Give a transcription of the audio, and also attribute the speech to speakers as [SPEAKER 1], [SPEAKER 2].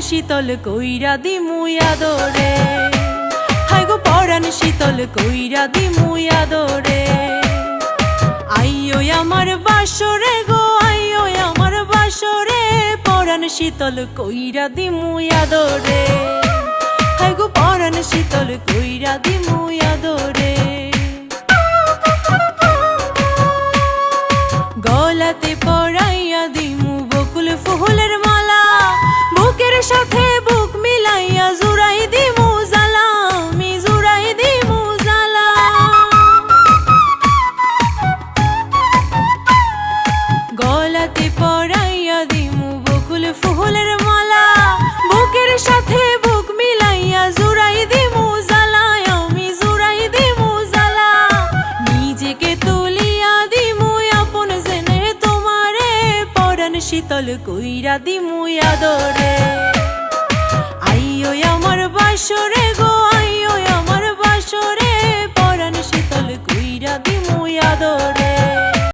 [SPEAKER 1] শীতল কইরা দিমুই আদরে। হাই গো পরাণ শীতল কইরা দিমুই আদরে। আইও আমার বাসরে গো আইও আমার বাসরে। পরাণ শীতল কইরা দিমুই আদরে। হাই গো পরাণ শীতল কইরা দিমুই আদরে। গলাতে পরাইয়া দিমু বকুল ফুলের মালা। বুকের সাথে বুক মিলাইয়া জুড়াই দিমু আমি নিজেকে তুলিয়া তোমারে শীতল কইরা দিমু আদরে। আইও আমার বাসরে